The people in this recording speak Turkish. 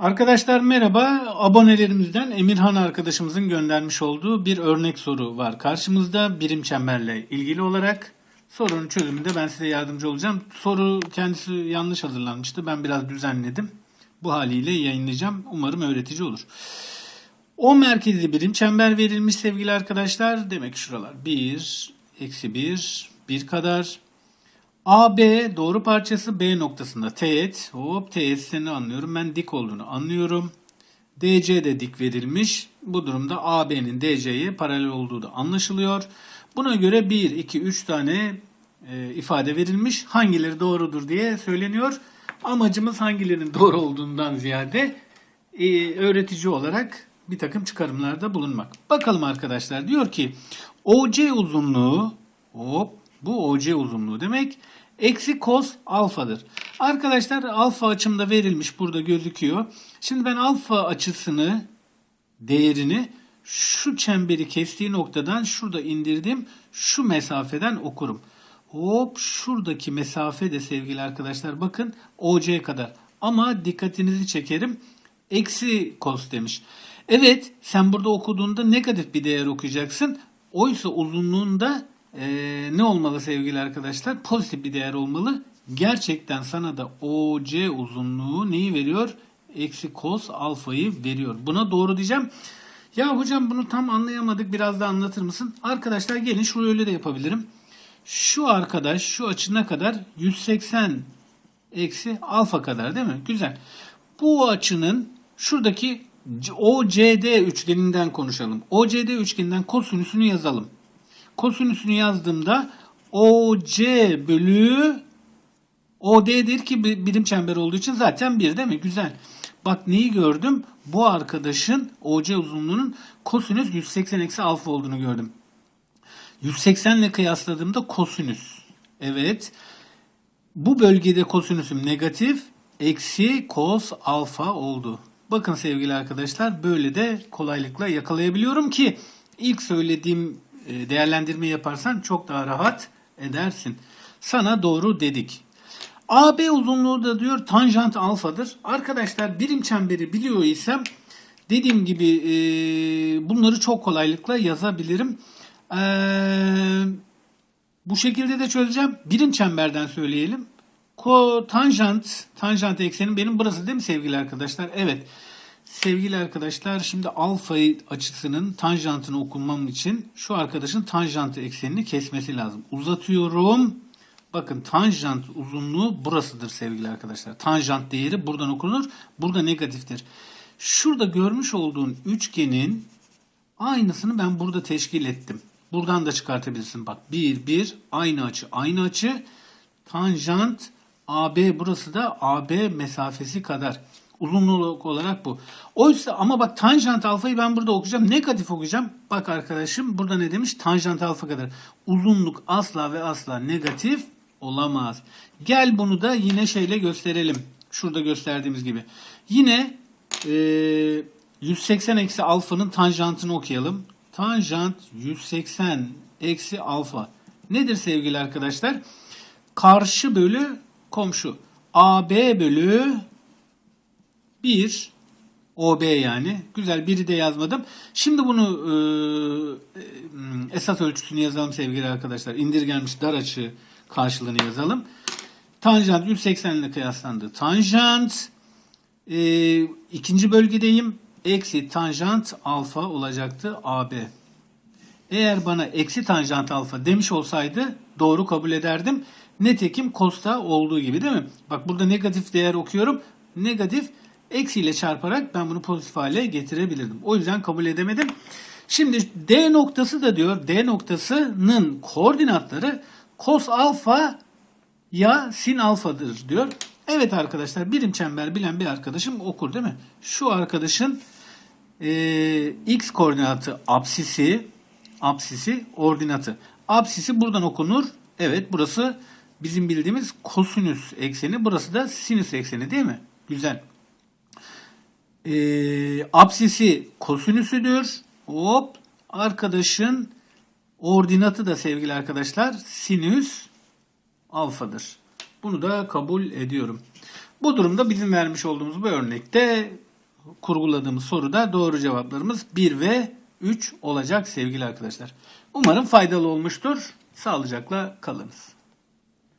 Arkadaşlar merhaba. Abonelerimizden Emirhan arkadaşımızın göndermiş olduğu bir örnek soru var. Karşımızda birim çemberle ilgili olarak sorunun çözümünde ben size yardımcı olacağım. Soru kendisi yanlış hazırlanmıştı. Ben biraz düzenledim. Bu haliyle yayınlayacağım. Umarım öğretici olur. O merkezli birim çember verilmiş sevgili arkadaşlar. Demek şuralar 1, eksi 1, 1 kadar. AB doğru parçası B noktasında teğet. Hop teğetini anlıyorum. Ben dik olduğunu anlıyorum. DC de dik verilmiş. Bu durumda AB'nin DC'ye paralel olduğu da anlaşılıyor. Buna göre 1, 2, 3 tane e, ifade verilmiş. Hangileri doğrudur diye söyleniyor. Amacımız hangilerinin doğru olduğundan ziyade e, öğretici olarak bir takım çıkarımlarda bulunmak. Bakalım arkadaşlar diyor ki OC uzunluğu hop bu OC uzunluğu demek eksi cos alfadır. Arkadaşlar alfa açımda verilmiş burada gözüküyor. Şimdi ben alfa açısını değerini şu çemberi kestiği noktadan şurada indirdim. Şu mesafeden okurum. Hop şuradaki mesafe de sevgili arkadaşlar bakın OC kadar. Ama dikkatinizi çekerim. Eksi cos demiş. Evet sen burada okuduğunda negatif bir değer okuyacaksın. Oysa uzunluğunda eee, ne olmalı sevgili arkadaşlar? Pozitif bir değer olmalı. Gerçekten sana da OC uzunluğu neyi veriyor? Eksi cos alfayı veriyor. Buna doğru diyeceğim. Ya hocam bunu tam anlayamadık. Biraz da anlatır mısın? Arkadaşlar gelin şöyle de yapabilirim. Şu arkadaş şu açına kadar 180 eksi alfa kadar değil mi? Güzel. Bu açının şuradaki OCD üçgeninden konuşalım. OCD üçgeninden kosinüsünü yazalım. Kosinüsünü yazdığımda OC bölü OD'dir ki bir- birim çember olduğu için zaten bir değil mi? Güzel. Bak neyi gördüm? Bu arkadaşın OC uzunluğunun kosinüs 180 eksi alfa olduğunu gördüm. 180 ile kıyasladığımda kosinüs. Evet. Bu bölgede kosinüsüm negatif. Eksi cos alfa oldu. Bakın sevgili arkadaşlar böyle de kolaylıkla yakalayabiliyorum ki ilk söylediğim değerlendirme yaparsan çok daha rahat edersin. Sana doğru dedik. AB uzunluğu da diyor tanjant alfadır. Arkadaşlar birim çemberi biliyor isem dediğim gibi e, bunları çok kolaylıkla yazabilirim. Eee bu şekilde de çözeceğim. Birim çemberden söyleyelim. Ko tanjant, tanjant eksenim benim burası değil mi sevgili arkadaşlar? Evet. Sevgili arkadaşlar şimdi alfa açısının tanjantını okumam için şu arkadaşın tanjantı eksenini kesmesi lazım. Uzatıyorum. Bakın tanjant uzunluğu burasıdır sevgili arkadaşlar. Tanjant değeri buradan okunur. Burada negatiftir. Şurada görmüş olduğun üçgenin Aynısını ben burada teşkil ettim. Buradan da çıkartabilirsin. Bak 1 1 aynı açı aynı açı. Tanjant AB burası da AB mesafesi kadar. Uzunluk olarak bu. Oysa ama bak tanjant alfayı ben burada okuyacağım. Negatif okuyacağım. Bak arkadaşım burada ne demiş? Tanjant alfa kadar. Uzunluk asla ve asla negatif olamaz. Gel bunu da yine şeyle gösterelim. Şurada gösterdiğimiz gibi. Yine eee 180 eksi alfanın tanjantını okuyalım. Tanjant 180 eksi alfa. Nedir sevgili arkadaşlar? Karşı bölü komşu. AB bölü 1 OB yani. Güzel biri de yazmadım. Şimdi bunu e, e, esas ölçüsünü yazalım sevgili arkadaşlar. İndirgenmiş dar açı karşılığını yazalım. Tanjant 180 ile kıyaslandı. Tanjant e, ikinci bölgedeyim. Eksi tanjant alfa olacaktı AB. Eğer bana eksi tanjant alfa demiş olsaydı doğru kabul ederdim. Netekim kosta olduğu gibi değil mi? Bak burada negatif değer okuyorum. Negatif eksiyle çarparak ben bunu pozitif hale getirebilirdim. O yüzden kabul edemedim. Şimdi D noktası da diyor D noktasının koordinatları kos alfa ya sin alfadır diyor. Evet arkadaşlar birim çember bilen bir arkadaşım okur değil mi? Şu arkadaşın e, x koordinatı apsisi apsisi ordinatı. Apsisi buradan okunur. Evet burası bizim bildiğimiz kosinüs ekseni. Burası da sinüs ekseni değil mi? Güzel. E, apsisi kosinüsüdür. Hop arkadaşın ordinatı da sevgili arkadaşlar sinüs alfadır. Bunu da kabul ediyorum. Bu durumda bizim vermiş olduğumuz bu örnekte kurguladığımız soruda doğru cevaplarımız 1 ve 3 olacak sevgili arkadaşlar. Umarım faydalı olmuştur. Sağlıcakla kalınız.